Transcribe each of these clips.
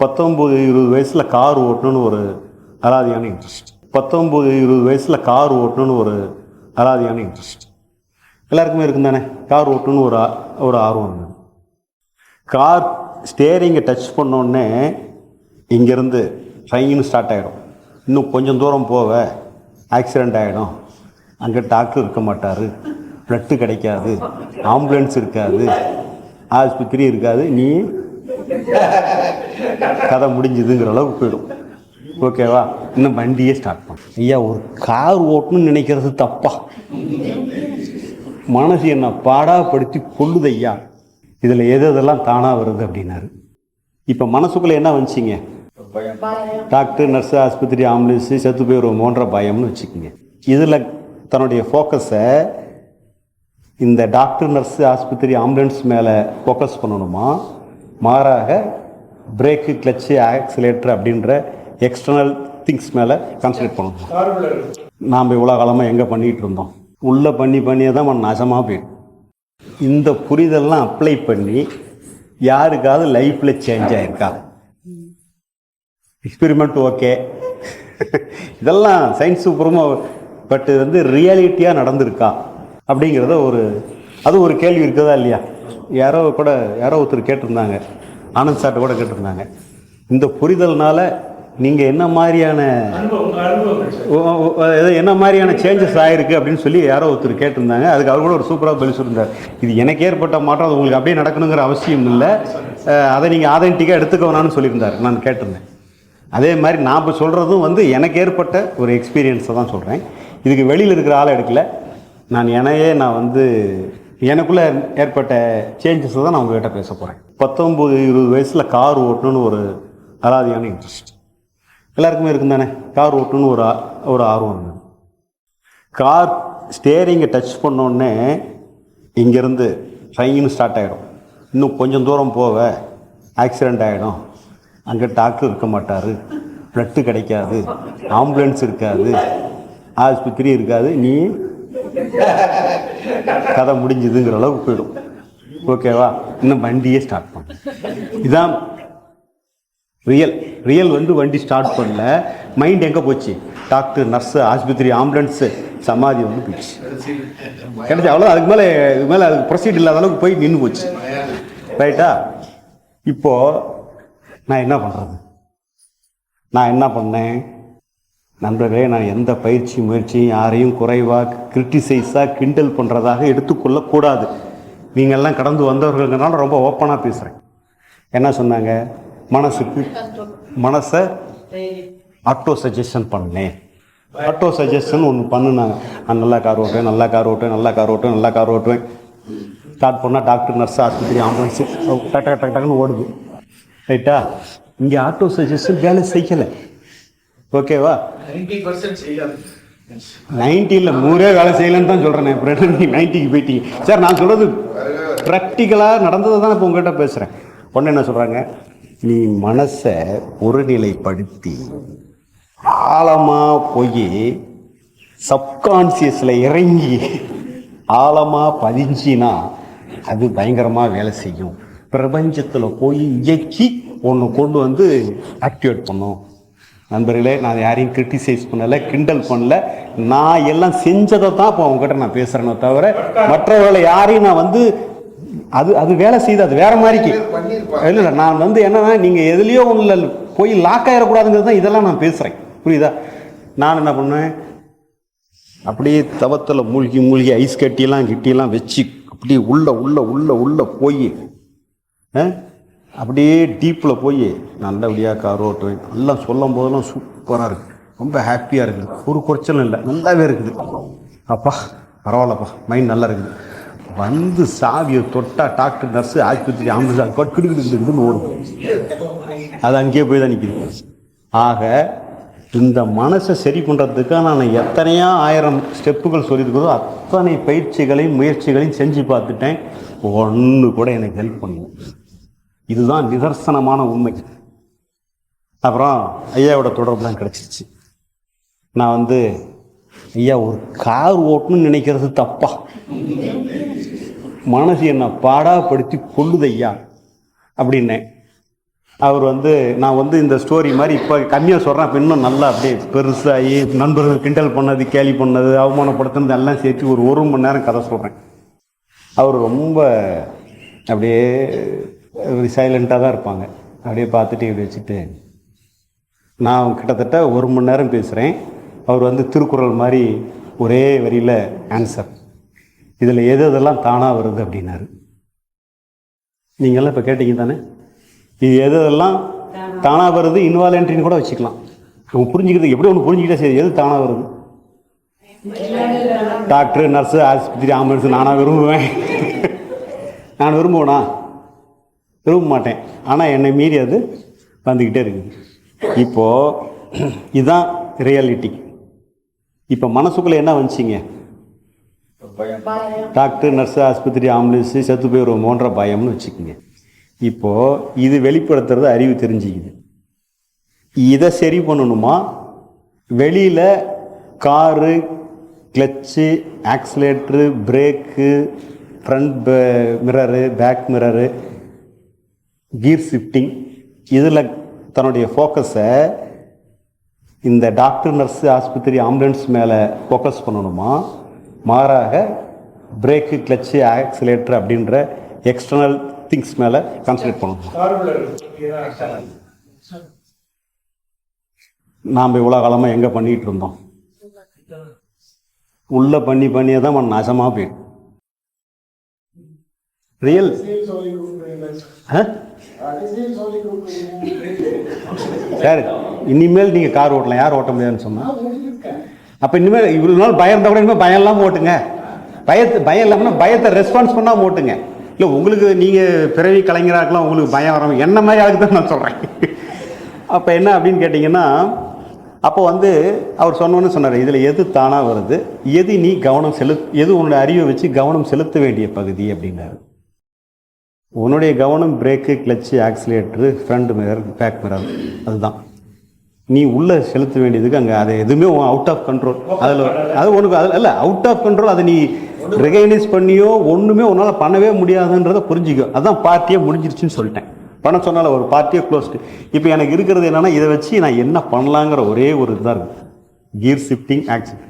பத்தொம்போது இருபது வயசில் கார் ஓட்டணும்னு ஒரு அலாதியான இன்ட்ரெஸ்ட் பத்தொம்போது இருபது வயசில் கார் ஓட்டணும்னு ஒரு அலாதியான இன்ட்ரெஸ்ட் எல்லாருக்குமே இருக்கும் தானே? கார் ஓட்டணும்னு ஒரு ஆ- ஒரு ஆர்வம் இருந்தது கார் ஸ்டேரிங்கை டச் பண்ணோடனே இங்கேருந்து ட்ரெயின் ஸ்டார்ட் ஆகிடும் இன்னும் கொஞ்சம் தூரம் போக ஆக்சிடெண்ட் ஆகிடும் அங்கே டாக்டர் இருக்க மாட்டார். ப்ளட்டு கிடைக்காது. ஆம்புலன்ஸ் இருக்காது. ஆஸ்பத்திரி இருக்காது. நீ கதை முடிஞ்சுதுங்கிற அளவுக்கு போயிடும். ஓகேவா? இன்னும் வண்டியே ஸ்டார்ட் பண்ண. ஐயா ஒரு கார் ஓட்டணும்னு நினைக்கிறது தப்பா? மனசு என்ன பாடாப்படுத்தி கொள்ளுது ஐயா. இதில் எது எதெல்லாம் தானாக வருது அப்படின்னாரு. இப்போ மனசுக்குள்ளே என்ன வந்துச்சிங்க? டாக்டர் நர்ஸு ஆஸ்பத்திரி ஆம்புலன்ஸு செத்து போயிடுவோமோன்ற பயம்னு வச்சுக்கோங்க. இதில் தன்னுடைய ஃபோக்கஸை இந்த டாக்டர் நர்ஸு ஆஸ்பத்திரி ஆம்புலன்ஸ் மேலே ஃபோக்கஸ் பண்ணணுமா? மாறாக பிரேக்கு கிளச்சு ஆக்சிலேட்டர் அப்படின்ற எக்ஸ்டர்னல் திங்ஸ் மேலே கான்சன்ட்ரேட் பண்ணணும். நாம் இவ்வளோ காலமாக எங்கே பண்ணிகிட்டு இருந்தோம்? உள்ளே பண்ணி பண்ணியே தான் நம்ம நாசமாக போயிடும் இந்த புரிதல்லாம் அப்ளை பண்ணி யாருக்காவது லைஃப்பில் சேஞ்ச் ஆகிருக்கா எக்ஸ்பெரிமெண்ட் ஓகே இதெல்லாம் சயின்ஸ் சூப்பரமாக பட் இது வந்து ரியாலிட்டியாக நடந்திருக்கா? அப்படிங்கிறத ஒரு அது ஒரு கேள்வி இருக்குதா இல்லையா? யாரோ கூட யாரோ ஒருத்தர் கேட்டிருந்தாங்க. ஆனந்த் சார்ட்ட கூட கேட்டிருந்தாங்க. இந்த புரிதல்னால நீங்கள் என்ன மாதிரியான என்ன மாதிரியான சேஞ்சஸ் ஆயிருக்கு அப்படின்னு சொல்லி யாரோ ஒருத்தர் கேட்டிருந்தாங்க. அதுக்கு அவர் கூட ஒரு சூப்பராக பதில் சொல்லியிருந்தார். இது எனக்கு ஏற்பட்ட மாற்றம் அது உங்களுக்கு அப்படியே நடக்கணுங்கிற அவசியம் இல்லை. அதை நீங்கள் ஆதென்டிக்காக எடுத்துக்க வேணாம்னு சொல்லியிருந்தார். நான் கேட்டிருந்தேன். அதே மாதிரி நான் இப்போ சொல்கிறதும் வந்து எனக்கு ஏற்பட்ட ஒரு எக்ஸ்பீரியன்ஸை தான் சொல்கிறேன் இதுக்கு வெளியில் இருக்கிற ஆளை எடுக்கல. நான் என்னையே நான் வந்து எனக்குள்ளே ஏற்பட்ட சேஞ்சஸை தான் நான் உங்ககிட்ட பேச போகிறேன் பத்தொம்போது இருபது வயசில் கார் ஓட்டணும்னு ஒரு அலாதியான இன்ட்ரெஸ்ட் எல்லாருக்குமே இருக்கும் தானே? கார் ஓட்டணும்னு ஒரு ஒரு ஆர்வம் இருந்தது கார் ஸ்டேரிங்கை டச் பண்ணோடனே இங்கேருந்து ட்ரெயின் ஸ்டார்ட் ஆகிடும் இன்னும் கொஞ்சம் தூரம் போக ஆக்சிடெண்ட் ஆகிடும் அங்கே டாக்டர் இருக்க மாட்டார். ப்ளட்டு கிடைக்காது. ஆம்புலன்ஸ் இருக்காது. ஆஸ்பத்திரி இருக்காது. நீ கதை முடிஞ்சுதுங்கிற அளவுக்கு போயிடும். ஓகேவா? இன்னும் வண்டியே ஸ்டார்ட் பண்ண இதான் ரியல் ரியல் வந்து வண்டி ஸ்டார்ட் பண்ணல. மைண்ட் எங்கே போச்சு? டாக்டர் நர்ஸு ஆஸ்பத்திரி ஆம்புலன்ஸு சமாதி வந்து போயிடுச்சு. கிடைச்சி அவ்வளோ அதுக்கு மேலே இதுக்கு மேலே அதுக்கு ப்ரொசீட் இல்லாத அளவுக்கு போய் நின்று போச்சு. ரைட்டா இப்போது நான் என்ன பண்ணுறது நான் என்ன பண்ணேன்? நண்பர்களே நான் எந்த பயிற்சி முயற்சியும் யாரையும் குறைவாக கிரிட்டிசைஸாக கிண்டல் பண்ணுறதாக எடுத்துக்கொள்ளக்கூடாது. நீங்கள்லாம் கடந்து வந்தவர்கள்னால ரொம்ப ஓப்பனாக பேசுகிறேன் என்ன சொன்னாங்க? மனசுக்கு மனசை ஆட்டோ சஜஷன் பண்ணேன். ஆட்டோ சஜஷன் ஒன்று பண்ணுனாங்க. நான் நல்லா கார் ஓட்டுவேன் நல்லா கார் ஓட்டுவேன் நல்லா கார் ஓட்டுவேன் நல்லா கார் ஓட்டுவேன். ஸ்டார்ட் பண்ணால் டாக்டர் நர்ஸ் ஆஸ்பத்திரி ஆம்புலன்ஸு டக்கு டக்கு டக்குன்னு ஓடுது. ரைட்டா இங்கே ஆட்டோ சஜஷன் வேலை செய்யலை. ஓகேவா? நைன்ட்டியில் மூரே வேலை செய்யலைன்னு தான் சொல்கிறேன் அப்புறம் நைன்ட்டிக்கு போயிட்டீங்க. சார் நான் சொல்கிறது ப்ராக்டிக்கலாக நடந்ததை தான் இப்போ உங்கள்கிட்ட பேசுகிறேன் ஒன்று என்ன சொல்கிறாங்க நீ மனசை ஒருநிலைப்படுத்தி ஆழமாக போய் சப்கான்சியஸில் இறங்கி ஆழமாக பதிஞ்சினா அது பயங்கரமாக வேலை செய்யும். பிரபஞ்சத்தில் போய் இயக்கி ஒன்று கொண்டு வந்து ஆக்டிவேட் பண்ணும். நண்பர்களே நான் யாரையும் கிரிட்டிசைஸ் பண்ணலை கிண்டல் பண்ணல. நான் எல்லாம் செஞ்சதை தான் இப்போ அவங்ககிட்ட நான் பேசுகிறேனே தவிர மற்றவர்களை யாரையும் நான் வந்து அது அது வேலை செய்யுது அது வேற மாதிரிக்கு. இல்லை இல்லை நான் வந்து என்னன்னா நீங்கள் எதுலேயோ ஒன்றில் போய் லாக் ஆகிடக்கூடாதுங்கிறது தான் இதெல்லாம் நான் பேசுகிறேன் புரியுதா? நான் என்ன பண்ணுவேன்? அப்படியே தவத்தில் மூழ்கி மூழ்கி ஐஸ் கட்டியெல்லாம் கிட்டியெல்லாம் வச்சு அப்படியே உள்ள உள்ள உள்ள உள்ள போய் ஆ? அப்படியே டீப்பில் போய் நல்லபடியாக கார் ஓட்டுவேன். எல்லாம் சொல்லும் போதெல்லாம் சூப்பராக இருக்குது ரொம்ப ஹாப்பியாக இருக்குது. ஒரு குறைச்சலும் இல்லை. நல்லாவே இருக்குது. அப்பா பரவாயில்லப்பா. மைண்ட் நல்லா இருக்குது. வந்து சாவியை தொட்டால் டாக்டர் நர்ஸு ஆஸ்பத்திரி ஆம்புலன்ஸ் கிடுக்கிடுன்னு ஓடும். அது அங்கேயே போய் தான் நிற்கிது ஆக இந்த மனசை சரி பண்ணுறதுக்காக நான் எத்தனையோ ஆயிரம் ஸ்டெப்புகள் சொல்லியிருக்கிறதோ அத்தனை பயிற்சிகளையும் முயற்சிகளையும் செஞ்சு பார்த்துட்டேன். ஒன்று கூட எனக்கு ஹெல்ப் பண்ணுவோம் இதுதான் நிதர்சனமான உண்மை. அப்புறம் ஐயாவோட தொடர்புலாம் கிடச்சிருச்சு. நான் வந்து ஐயா ஒரு கார் ஓட்டணும்னு நினைக்கிறது தப்பா? மனசு என்னை பாடாப்படுத்தி கொள்ளுது ஐயா அப்படின்னேன். அவர் வந்து நான் வந்து இந்த ஸ்டோரி மாதிரி இப்போ கம்மியாக சொல்கிறேன் இப்போ இன்னும் நல்லா அப்படியே பெருசாகி நண்பர்கள் கிண்டல் பண்ணது கேலி பண்ணது அவமானப்படுத்துனது எல்லாம் சேர்த்து ஒரு ஒரு மணி நேரம் கதை சொல்கிறேன் அவர் ரொம்ப அப்படியே சைலண்ட்டாக தான் இருப்பாங்க. அப்படியே பார்த்துட்டு இப்படி வச்சுட்டு நான் கிட்டத்தட்ட ஒரு மணி நேரம் பேசுகிறேன் அவர் வந்து திருக்குறள் மாதிரி ஒரே வரியில் ஆன்சர் இதில் எது எதெல்லாம் தானாக வருது அப்படின்னாரு. நீங்கள்லாம் இப்போ கேட்டீங்க தானே? இது எது எதெல்லாம் தானாக வருது இன்வாலன்ட்ரின்னு கூட வச்சுக்கலாம். அவங்க புரிஞ்சுக்கிறது எப்படி ஒன்று புரிஞ்சுக்கிட்டே சரி எது தானாக வருது? டாக்டர் நர்ஸு ஆஸ்பத்திரி ஆம்புலன்ஸ் நானாக விரும்புவேன். நான் விரும்புவேனா? விரும்ப மாட்டேன். ஆனால் என்னை மீறி அது வந்துக்கிட்டே இருக்குது இப்போது இதுதான் ரியாலிட்டி இப்போ மனசுக்குள்ளே என்ன வந்துச்சிங்க? டாக்டர் நர்ஸு ஆஸ்பத்திரி ஆம்புலன்ஸு செத்து போயிடுவோமோன்ற பயம்னு வச்சுக்கோங்க. இப்போது இது வெளிப்படுத்துறது அறிவு தெரிஞ்சுக்குது. இதை சரி பண்ணணுமா? வெளியில் car clutch accelerator brake front mirror back mirror gear shifting இதில் தன்னுடைய ஃபோக்கஸை இந்த டாக்டர் நர்ஸு ஆஸ்பத்திரி ஆம்புலன்ஸ் மேலே ஃபோக்கஸ் பண்ணணுமா? மாறாக பிரேக்கு கிளச்சு ஆக்சிலேட்டர் அப்படின்ற எக்ஸ்டர்னல் திங்ஸ் மேலே கான்சன்ட்ரேட் பண்ணணும்? நாம் இவ்வளோ காலமாக எங்கே பண்ணிகிட்டு இருந்தோம்? உள்ளே பண்ணி பண்ணியே தான் நம்ம நாசமாக போயிடும் ரியல் சார் இனிமேல் நீங்கள் கார் ஓட்டலாம். யார் ஓட்ட முடியாதுன்னு சொன்னால் அப்போ இனிமேல் இவ்வளோ நாள் பயம் இருந்தால் கூட இனிமேல் பயம் இல்லாமல் ஓட்டுங்க. பயத்து பயம் இல்லாமல் பயத்தை ரெஸ்பான்ஸ் பண்ணால் ஓட்டுங்க. இல்லை உங்களுக்கு நீங்கள் பிறவி கலைஞராக இருக்கலாம் உங்களுக்கு பயம் வராமல் என்ன மாதிரி அதுக்கு தான் நான் சொல்கிறேன் அப்போ என்ன அப்படின்னு கேட்டிங்கன்னா அப்போ வந்து அவர் சொன்னோன்னு சொன்னார் இதில் எது தானாக வருது? எது நீ கவனம் செலுத் எது உன்னோட அறிவை வச்சு கவனம் செலுத்த வேண்டிய பகுதி? அப்படின்னாரு. உன்னுடைய கவனம் brake clutch accelerator front mirror back mirror அதுதான். நீ உள்ளே செலுத்த வேண்டியதுக்கு அங்கே அதை எதுவுமே அவுட் ஆஃப் கண்ட்ரோல் அதில் அது உனக்கு அதில் இல்லை அவுட் ஆஃப் கண்ட்ரோல் அதை நீ ரெகனைஸ் பண்ணியோ ஒன்றுமே உன்னால் பண்ணவே முடியாதுன்றதை புரிஞ்சுக்கோ. அதான் பார்ட்டியே முடிஞ்சிருச்சுன்னு சொல்லிட்டேன். பண்ண சொன்னால ஒரு பார்ட்டியே க்ளோஸ்டு இப்போ எனக்கு இருக்கிறது என்னென்னா இதை வச்சு நான் என்ன பண்ணலாங்கிற ஒரே ஒரு இதாக இருக்குது கீர் ஷிஃப்டிங் ஆக்சிட்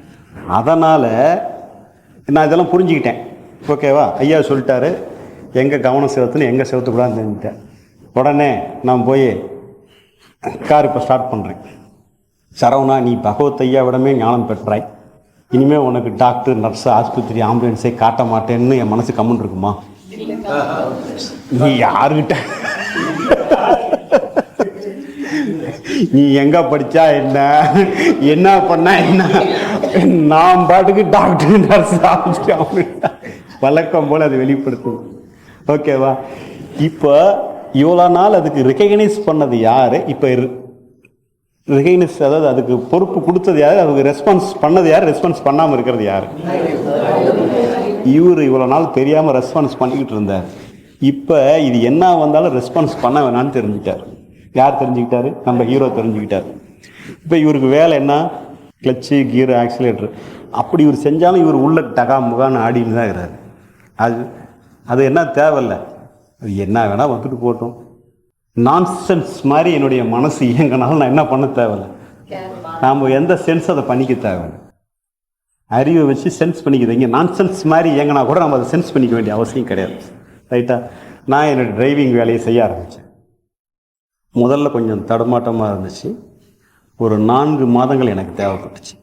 அதனால் நான் இதெல்லாம் புரிஞ்சுக்கிட்டேன். ஓகேவா ஐயா சொல்லிட்டாரு. எங்கே கவனம் செலுத்தணும் எங்கே செலுத்தக்கூடாதுன்னு தெரிஞ்சுட்டேன். உடனே நான் போய் கார் இப்போ ஸ்டார்ட் பண்ணுறேன் சரவணா நீ பகவத் ஐயாவிடமே ஞானம் பெற்றாய். இனிமேல் உனக்கு டாக்டர் நர்ஸு ஆஸ்பத்திரி ஆம்புலன்ஸே காட்ட மாட்டேன்னு என் மனசு கம்மன் இருக்குமா? நீ யாருக்கிட்ட நீ எங்க படிச்சா என்ன? என்ன பண்ணா என்ன? நான் பாட்டுக்கு டாக்டர் நர்ஸ் ஆஸ்பத்திரி ஆம்புலன்ஸ் வழக்கம் போல் அது வெளிப்படுத்தும் ஓகேவா இப்போ இவ்வளோ நாள் அதுக்கு ரெக்கக்னைஸ் பண்ணது யார்? இப்போ ரெகனைஸ் அதாவது அதுக்கு பொறுப்பு கொடுத்தது யார்? அதுக்கு ரெஸ்பான்ஸ் பண்ணது யார்? ரெஸ்பான்ஸ் பண்ணாமல் இருக்கிறது யார்? இவர் இவ்வளோ நாள் தெரியாமல் ரெஸ்பான்ஸ் பண்ணிக்கிட்டு இருந்தார். இப்போ இது என்ன வந்தாலும் ரெஸ்பான்ஸ் பண்ண வேணாம்னு தெரிஞ்சுக்கிட்டார். யார் தெரிஞ்சுக்கிட்டாரு? நம்ம ஹீரோ தெரிஞ்சுக்கிட்டார். இப்போ இவருக்கு வேலை என்ன? கிளச்சு கீர் ஆக்சிலேட்டர் அப்படி இவர் செஞ்சாலும் இவர் உள்ள டகா முகான்னு ஆடின்னு தான் இருக்கிறார். அது அது என்ன தேவையில்லை. அது என்ன வேணால் வந்துட்டு போட்டோம். நான்சென்ஸ் மாதிரி என்னுடைய மனசு இயங்கினாலும் நான் என்ன பண்ண தேவையில்லை. நாம் எந்த சென்ஸ் அதை பண்ணிக்க தேவையில்லை. அறிவை வச்சு சென்ஸ் பண்ணிக்கிறது இங்கே நான்சென்ஸ் மாதிரி இயங்கினா கூட நம்ம அதை சென்ஸ் பண்ணிக்க வேண்டிய அவசியம் கிடையாது. ரைட்டா நான் என்னோடய டிரைவிங் வேலையை செய்ய ஆரம்பித்தேன் முதல்ல கொஞ்சம் தடுமாட்டமாக இருந்துச்சு. ஒரு நான்கு மாதங்கள் எனக்கு தேவைப்பட்டுச்சு.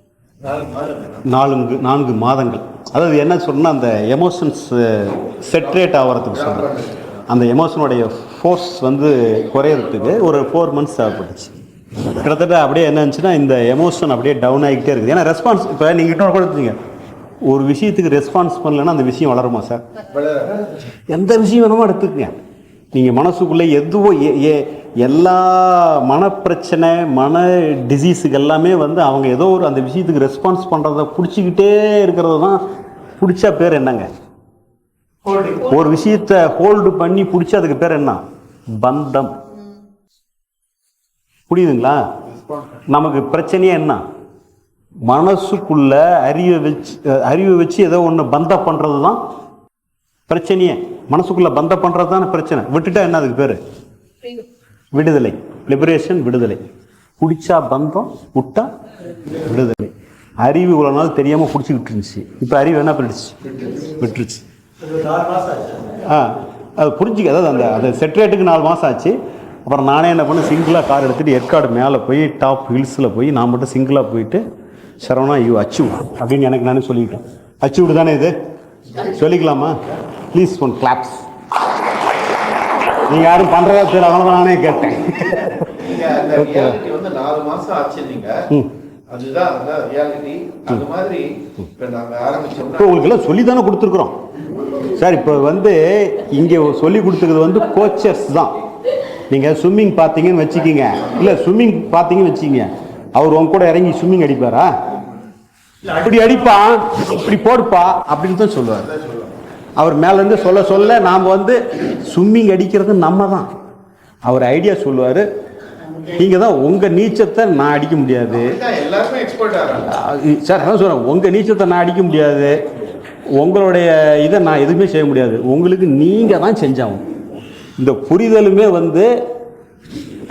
நான்கு நான்கு மாதங்கள். அதாவது என்ன சொன்னால் அந்த எமோஷன்ஸ் செட்ரேட் ஆகிறதுக்கு சொல்கிறேன் அந்த எமோஷனுடைய ஃபோர்ஸ் வந்து குறையிறதுக்கு ஒரு ஃபோர் மந்த்ஸ் தேவைப்பட்டுச்சு. கிட்டத்தட்ட அப்படியே என்ன இருந்துச்சுன்னா இந்த எமோஷன் அப்படியே டவுன் ஆகிக்கிட்டே இருக்குது. ஏன்னா ரெஸ்பான்ஸ் இப்போ நீங்கள் இன்னொரு கூட எடுத்துங்க ஒரு விஷயத்துக்கு ரெஸ்பான்ஸ் பண்ணலைன்னா அந்த விஷயம் வளருமா சார்? எந்த விஷயம் வேணுமோ எடுத்துக்கங்க. நீங்கள் மனசுக்குள்ளே எதுவோ ஏ எல்லா மனப்பிரச்சனை மன டிசீஸுக்கு எல்லாமே வந்து அவங்க ஏதோ ஒரு அந்த விஷயத்துக்கு ரெஸ்பான்ஸ் பண்ணுறத பிடிச்சிக்கிட்டே இருக்கிறது தான் பிடிச்ச பேர் என்னங்க? ஒரு விஷயத்த ஹோல்டு பண்ணி பிடிச்சி அதுக்கு பேர் என்ன? பந்தம். புரியுதுங்களா? நமக்கு பிரச்சனையே என்ன? மனசுக்குள்ள அறிவை வச்சு அறிவை வச்சு ஏதோ ஒன்று பந்தம் பண்ணுறது தான் பிரச்சனையே. மனசுக்குள்ள பந்தம் பண்ணுறது தானே பிரச்சனை. விட்டுட்டா என்ன அதுக்கு பேர்? விடுதலை. லிபரேஷன் விடுதலை. குடிச்சா பந்தம் விட்டா விடுதலை. அறிவு இவ்வளோ நாள் தெரியாமல் பிடிச்சிக்கிட்டு இருந்துச்சு. இப்போ அறிவு என்ன பண்ணிடுச்சு? விட்டுருச்சு. ஆ அது புரிஞ்சுக்க அதாவது அந்த அந்த செட்ரேட்டுக்கு நாலு மாதம் ஆச்சு. அப்புறம் நானே என்ன பண்ணேன் சிங்கிளாக கார் எடுத்துகிட்டு ஏற்காடு மேலே போய் டாப் ஹில்ஸில் போய் நான் மட்டும் சிங்கிளாக போயிட்டு சரவணா ஐயோ அச்சு அப்படின்னு எனக்கு நானே சொல்லிக்கிட்டேன். அச்சு தானே இது? சொல்லிக்கலாமா? ப்ளீஸ் ஒன் கிளாப்ஸ் நீங்கள் யாரும் பண்ணுறதா தெரியல அதனால நானே கேட்டேன். வந்து நாலு மாசம் ஆச்சு நீங்க. அதுதான் அதான் ரியாலிட்டி அது மாதிரி இப்ப நாங்க ஆரம்பிச்சோம்னா இப்போ உங்களுக்கு எல்லாம் சொல்லி தானே கொடுத்துருக்குறோம். சார் இப்போ வந்து இங்கே சொல்லி கொடுத்துருக்கிறது வந்து கோச்சர்ஸ் தான். நீங்கள் ஸ்விம்மிங் பார்த்தீங்கன்னு வச்சுக்கிங்க. இல்லை ஸ்விம்மிங் பார்த்தீங்கன்னு வச்சுக்கிங்க. அவர் உங்க கூட இறங்கி ஸ்விம்மிங் அடிப்பாரா? இப்படி அடிப்பான் இப்படி போடுப்பா அப்படின்னு தான் சொல்லுவார். அவர் மேலேருந்து சொல்ல சொல்ல நாம் வந்து ஸ்விம்மிங் அடிக்கிறது நம்ம தான் அவர் ஐடியா சொல்லுவார் நீங்கள் தான் உங்கள் நீச்சத்தை நான் அடிக்க முடியாது. சார் அதான் சொல்கிறேன் உங்கள் நீச்சத்தை நான் அடிக்க முடியாது. உங்களுடைய இதை நான் எதுவுமே செய்ய முடியாது. உங்களுக்கு நீங்கள் தான் செஞ்சாகும் இந்த புரிதலுமே வந்து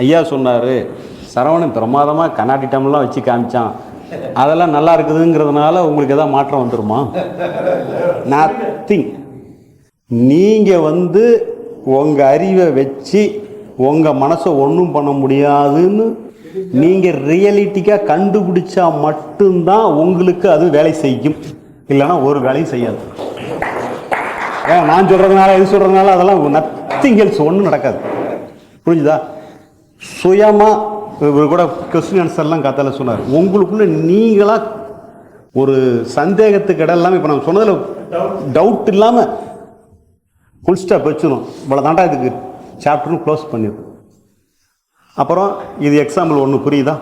ஐயா சொன்னார் சரவணன் பிரமாதமாக கண்ணாடி டம்லாம் வச்சு காமிச்சான். அதெல்லாம் நல்லா இருக்குதுங்கிறதுனால உங்களுக்கு எதாவது மாற்றம் வந்துருமா? நத்திங் நீங்கள் வந்து உங்கள் அறிவை வச்சு உங்கள் மனசை ஒன்றும் பண்ண முடியாதுன்னு நீங்கள் ரியலிட்டிக்காக கண்டுபிடிச்சா மட்டும்தான் உங்களுக்கு அது வேலை செய்யும். இல்லைன்னா ஒரு வேலையும் செய்யாது. ஏன் நான் சொல்கிறதுனால இது சொல்கிறதுனால அதெல்லாம் நத்திங் ஹெல்ஸ் ஒன்றும் நடக்காது. புரிஞ்சுதா? சுயமாக இவர் கூட கொஸ்டின் ஆன்சர்லாம் கத்தால சொன்னார். உங்களுக்குள்ள நீங்களாக ஒரு சந்தேகத்துக்கு இடம் இல்லாமல் இப்போ நான் சொன்னதில் டவுட் இல்லாமல் ஃபுல் ஸ்டாப் வச்சிடும் இவ்வளோ தாண்டா இதுக்கு சாப்டர்னு க்ளோஸ் பண்ணிடும் அப்புறம் இது எக்ஸாம்பிள் ஒன்று புரியுதா?